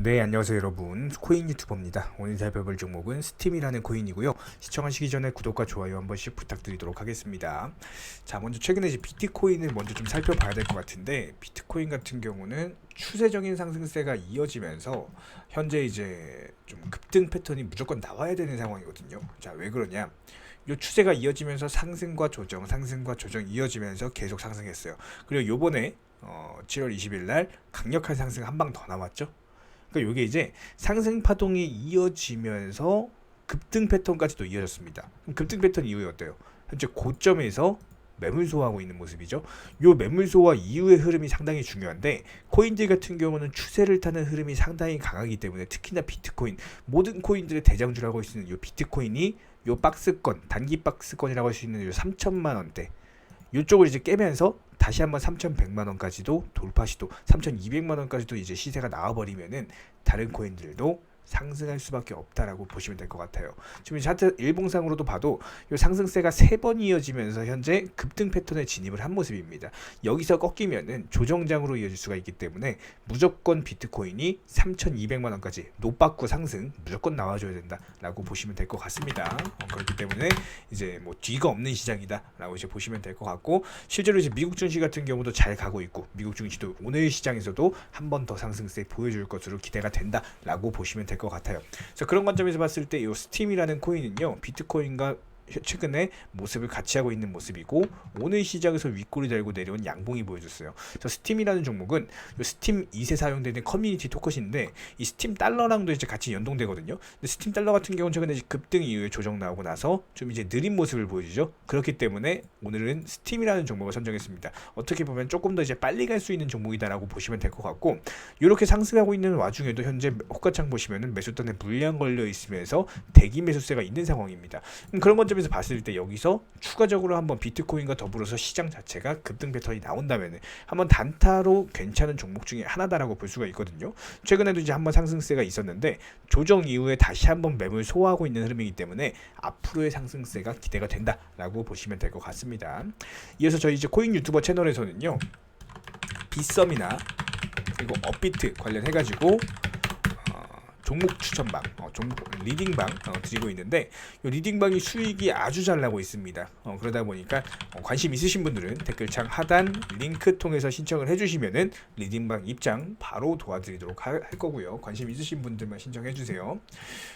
네, 안녕하세요 여러분. 코인 유튜버입니다. 오늘 살펴볼 종목은 스팀이라는 코인이고요. 시청하시기 전에 구독과 좋아요 한 번씩 부탁드리도록 하겠습니다. 자, 먼저 최근에 이제 비트코인을 먼저 좀 살펴봐야 될 것 같은데 비트코인 같은 경우는 추세적인 상승세가 이어지면서 현재 이제 좀 급등 패턴이 무조건 나와야 되는 상황이거든요. 자, 왜 그러냐? 요 추세가 이어지면서 상승과 조정, 상승과 조정 이어지면서 계속 상승했어요. 그리고 요번에 어, 7월 20일 날 강력한 상승 한 방 더 나왔죠. 그러니까 이게 이제 상승 파동이 이어지면서 급등 패턴까지도 이어졌습니다. 급등 패턴 이후에 어때요? 현재 고점에서 매물 소화하고 있는 모습이죠. 요 매물 소화 이후의 흐름이 상당히 중요한데 코인들 같은 경우는 추세를 타는 흐름이 상당히 강하기 때문에 특히나 비트코인 모든 코인들의 대장주라고 할 수 있는 요 비트코인이 요 박스권 단기 박스권이라고 할 수 있는 요 3천만 원대 요쪽을 이제 깨면서 다시 한번 3,100만 원까지도 돌파 시도, 3,200만 원까지도 이제 시세가 나와버리면은 다른 코인들도 상승할 수밖에 없다라고 보시면 될 것 같아요. 지금 차트 일봉상으로도 봐도 이 상승세가 세 번 이어지면서 현재 급등 패턴에 진입을 한 모습입니다. 여기서 꺾이면은 조정장으로 이어질 수가 있기 때문에 무조건 비트코인이 3,200만 원까지 노빠꾸 상승 무조건 나와줘야 된다라고 보시면 될 것 같습니다. 어, 그렇기 때문에 이제 뭐 뒤가 없는 시장이다라고 이제 보시면 될 것 같고 실제로 이제 미국 증시 같은 경우도 잘 가고 있고 미국 증시도 오늘 시장에서도 한 번 더 상승세 보여줄 것으로 기대가 된다라고 보시면 될것 같아요. 그래서 그런 관점에서 봤을 때 이 스팀이라는 코인은요 비트코인과 최근에 모습을 같이 하고 있는 모습이고 오늘 시장에서 윗골이 달고 내려온 양봉이 보여줬어요. 그래서 스팀이라는 종목은 요 스팀 2세 사용되는 커뮤니티 토큰인데 이 스팀 달러랑도 이제 같이 연동되거든요. 근데 스팀 달러 같은 경우는 최근에 급등 이후에 조정 나오고 나서 좀 이제 느린 모습을 보여주죠. 그렇기 때문에 오늘은 스팀이라는 종목을 선정했습니다. 어떻게 보면 조금 더 이제 빨리 갈 수 있는 종목이다라고 보시면 될 것 같고 이렇게 상승하고 있는 와중에도 현재 호가창 보시면은 매수단에 물량 걸려 있으면서 대기 매수세가 있는 상황입니다. 음, 그런 관점에서 봤을 때 여기서 추가적으로 한번 비트코인과 더불어서 시장 자체가 급등 패턴이 나온다면 한번 단타로 괜찮은 종목 중에 하나다라고 볼 수가 있거든요. 최근에도 이제 한번 상승세가 있었는데 조정 이후에 다시 한번 매물 소화하고 있는 흐름이기 때문에 앞으로의 상승세가 기대가 된다라고 보시면 될 것 같습니다. 이어서 저희 이제 코인 유튜버 채널에서는요. 비썸이나 그리고 업비트 관련해 가지고 종목 추천방, 어, 종목 리딩방 어, 드리고 있는데 이 리딩방이 수익이 아주 잘 나고 있습니다. 어, 그러다 보니까 어, 관심 있으신 분들은 댓글창 하단 링크 통해서 신청을 해주시면은 리딩방 입장 바로 도와드리도록 하, 할 거고요. 관심 있으신 분들만 신청해 주세요.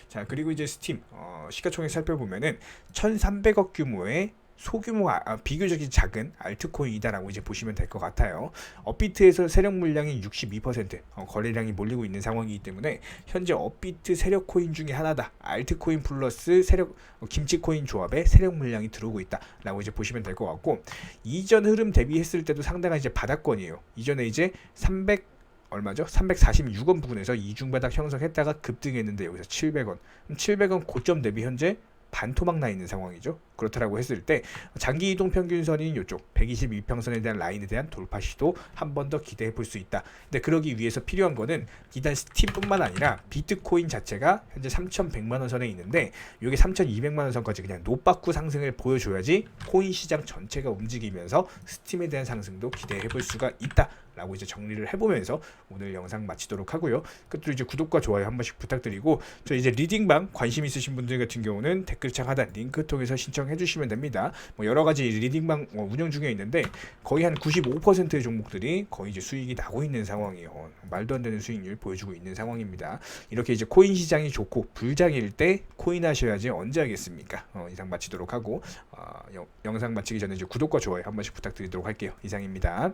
자 그리고 이제 스팀 어, 시가총액 살펴보면은 1,300억 규모의 소규모 아, 아, 비교적인 작은 알트코인이다라고 이제 보시면 될 것 같아요. 업비트에서 세력 물량이 62% 어, 거래량이 몰리고 있는 상황이기 때문에 현재 업비트 세력 코인 중에 하나다. 알트코인 플러스 세력 어, 김치코인 조합에 세력 물량이 들어오고 있다라고 이제 보시면 될 것 같고 이전 흐름 대비했을 때도 상당한 이제 바닥권이에요. 이전에 이제 300 얼마죠? 346원 부근에서 이중바닥 형성했다가 급등했는데 여기서 700원. 700원 고점 대비 현재 반토막 나 있는 상황이죠. 그렇다라고 했을 때 장기 이동 평균선인 이쪽 122평선에 대한 라인에 대한 돌파 시도 한 번 더 기대해 볼 수 있다. 근데 그러기 위해서 필요한 거는 비단 스팀뿐만 아니라 비트코인 자체가 현재 3,100만 원 선에 있는데 이게 3,200만 원 선까지 그냥 노빠꾸 상승을 보여줘야지 코인 시장 전체가 움직이면서 스팀에 대한 상승도 기대해 볼 수가 있다. 라고 이제 정리를 해보면서 오늘 영상 마치도록 하고요. 끝으로 이제 구독과 좋아요 한 번씩 부탁드리고 저 이제 리딩방 관심 있으신 분들 같은 경우는 댓글창 하단 링크 통해서 신청해 주시면 됩니다. 뭐 여러 가지 리딩방 어, 운영 중에 있는데 거의 한 95%의 종목들이 거의 이제 수익이 나고 있는 상황이에요. 말도 안 되는 수익률 보여주고 있는 상황입니다. 이렇게 이제 코인 시장이 좋고 불장일 때 코인 하셔야지 언제 하겠습니까? 어, 이상 마치도록 하고 어, 영, 영상 마치기 전에 이제 구독과 좋아요 한 번씩 부탁드리도록 할게요. 이상입니다.